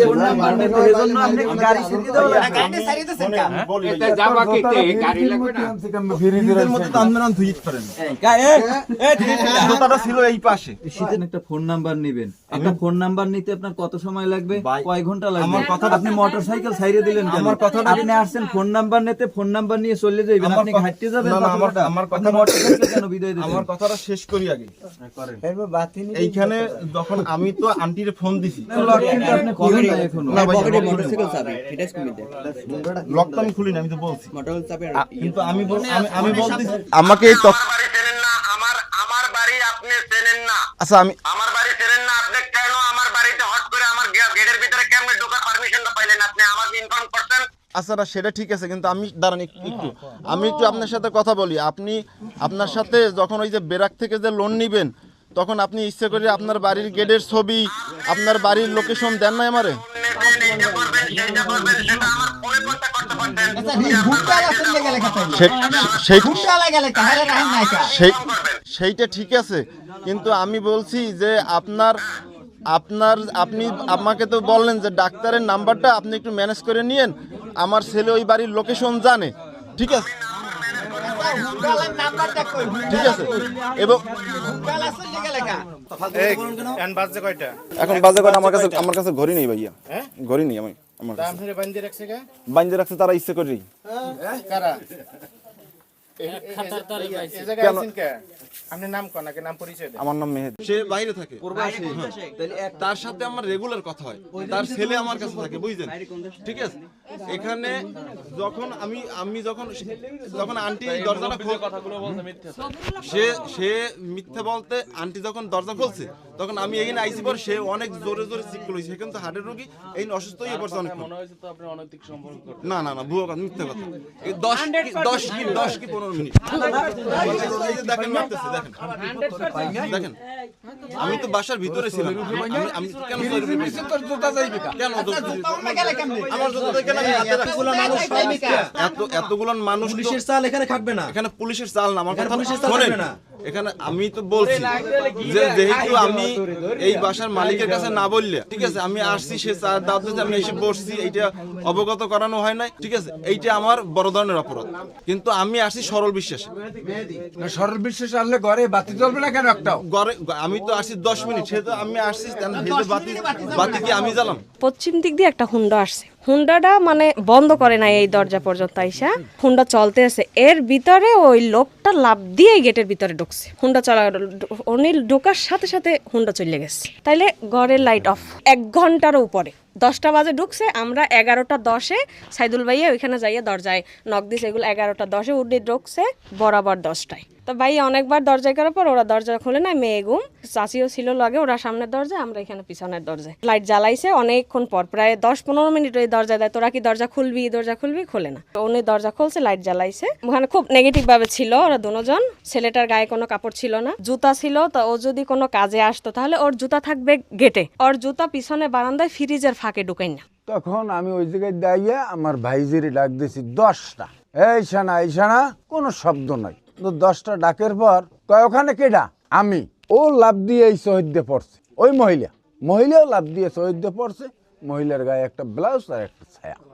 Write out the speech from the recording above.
Phone number নেবেন এজন্য আপনি গাড়ি ছেড়ে দেওয়া লাগবে। এটা যাবা কিতে গাড়ি লাগবে না? নিজের মতো তো আপনারা ধুইত পারেন জুতাটা ছিল এই পাশে। শীতের একটা ফোন নাম্বার নেবেন। একটা ফোন নাম্বার নিতে আপনার কত সময় লাগবে? কয় ঘণ্টা লাগবে? আমার কথাটা- আপনি মোটর সাইকেল ছাইরে দিলেন আমার কথাটা- আপনি আসছেন ফোন নাম্বার নিতে ফোন নাম্বার নিয়ে চলে যাবেন আপনি কথা- ঘাটতে যাবেন আমার- কথা কথাটা- মোটরসাইকেল কেন বিদায় দিবেন আমার কথাটা শেষ করি আগে। এইখানে যখন আমি তো আন্টির ফোন দিছি। লক না আমি খুলিনি। আমি তো বলছি। কিন্তু আমি আমি আমি বলতেছি আমাকে এই তথ্য- বাড়ি চেনেন না আমার আমার বাড়ি আপনি চেনেন না। আচ্ছা আমি আমার বাড়ি চেনেন না আপনি কেন আমার বাড়িতে হট করে আমার গেটের ভিতরে কেমনে ঢোকার পারমিশনটা পাইলেন? আপনি আমাকে ইনফর্ম করছেন? আচ্ছা না সেটা ঠিক আছে কিন্তু আমি দাঁড়ান এক- একটু। আমি একটু আপনার সাথে কথা বলি। আপনি আপনার সাথে যখন ওই যে বেরাক থেকে যে লোন নিবেন তখন আপনি ইচ্ছে করে আপনার বাড়ির গেটের ছবি আপনার বাড়ির লোকেশন দেন না আমারে? সেইটা ঠিক আছে কিন্তু আমি বলছি যে আপনার আপনার আপনি আমাকে তো বললেন যে ডাক্তারের নাম্বারটা আপনি একটু ম্যানেজ করে নিয়েন আমার ছেলে ওই বাড়ির লোকেশন জানে ঠিক আছে? ঠিক আছে। এবং এখন বাজে কয়টা? আমার কাছে আমার কাছে ঘড়ি নেই ভাইয়া। ঘড়ি নেই আমি আমার কাছে। বাইন্দে রাখছে তারা ইচ্ছে করি? আমার নাম মেহেদি। সে বাইরে থাকে। তার সাথে আমার রেগুলার কথা হয়। তার ছেলে আমার কাছে থাকে বুঝলেন ঠিক আছে? এখানে যখন আমি আমি যখন যখন আন্টি দরজাটা খোল সে সে মিথ্যে বলতে আন্টি যখন দরজা খুলছে তখন আমি এখানে আইসি পর সে অনেক জোরে জোরে চিক করছে সে কিন্তু হার্টের রোগী এই অসুস্থ হয়ে পড়ছে অনেক না না না ভুয়ো কথা মিথ্যে কথা। দশ কি দশ কি দশ কি পনেরো মিনিট দেখেন মারতেছে দেখেন দেখেন আমি তো বাসার ভিতরে ছিলাম। আমি আমি কেন আমার মানুষ তো- পুলিশের চাল এখানে থাকবে না। এখানে পুলিশের চাল না আমার কথা পুলিশের চাল শোনেন না। এখানে আমি তো বলছি যে যেহেতু আমি এই বাসার মালিকের কাছে না বললে ঠিক আছে আমি আসছি সে চা দাওয়াত আমি এসে বসছি এইটা অবগত করানো হয় নাই ঠিক আছে এইটা আমার বড় ধরনের অপরাধ। কিন্তু আমি আসছি সরল বিশ্বাসে। সরল বিশ্বাস আনলে ঘরে বাতি জ্বলবে না কেন একটাও? ঘরে আমি তো আসছি দশ মিনিট সে তো আমি আসছি বাতি বাতি কি আমি জ্বালাম? পশ্চিম দিক দিয়ে একটা হুন্ডা আসছে। হুন্ডাটা মানে বন্ধ করে নাই এই দরজা পর্যন্ত আইসা। হুন্ডা চলতে আছে। এর ভিতরে ওই লোকটা লাভ দিয়ে গেটের ভিতরে ঢুকছে। হুন্ডা চলা উনি ঢোকার সাথে সাথে হুন্ডা চলে গেছে। তাইলে ঘরের লাইট অফ এক ঘণ্টার উপরে। দশটা বাজে ঢুকছে, আমরা এগারোটা দশে সাইদুল ভাইয়া ওইখানে যাইয়া দরজায় নক দিছে, এগুলো এগারোটা দশে উঠে ঢুকছে, বরাবর দশটায়। তো ভাই অনেকবার দরজায় করার পর ওরা দরজা খুলে না মেয়ে ঘুম চাচিও ছিল লাগে, ওরা সামনের দরজা আমরা এখানে পিছনের দরজায়। লাইট জ্বালাইছে, অনেকক্ষণ পর, প্রায় দশ পনেরো মিনিট ওই দরজা দেয়, তোরা কি দরজা খুলবি? দরজা খুলবি? খোলে না। উনি দরজা খুলছে লাইট জ্বালাইছে। ওখানে খুব নেগেটিভ ভাবে ছিল ওরা দুজন। ছেলেটার গায়ে কোনো কাপড় ছিল না। জুতা ছিল, তো ও যদি কোনো কাজে আসতো, তাহলে ওর জুতা থাকবে গেটে ওর জুতা পিছনে বারান্দায় ফ্রিজের ফাঁকে ঢুকাই না। তখন আমি ওই জায়গায় দাঁড়িয়ে আমার ভাইজিরে ডাক দিয়েছি, দশটা। এই সানা এই সানা কোনো শব্দ নাই। দশটা ডাকের পর কয়, ওখানে কেডা? আমি। ও লাভ দিয়ে এই শহীদে পড়ছে। ওই মহিলা। মহিলাও লাভ দিয়ে শহীদে পড়ছে। মহিলার গায়ে একটা ব্লাউজ আর একটা ছায়া।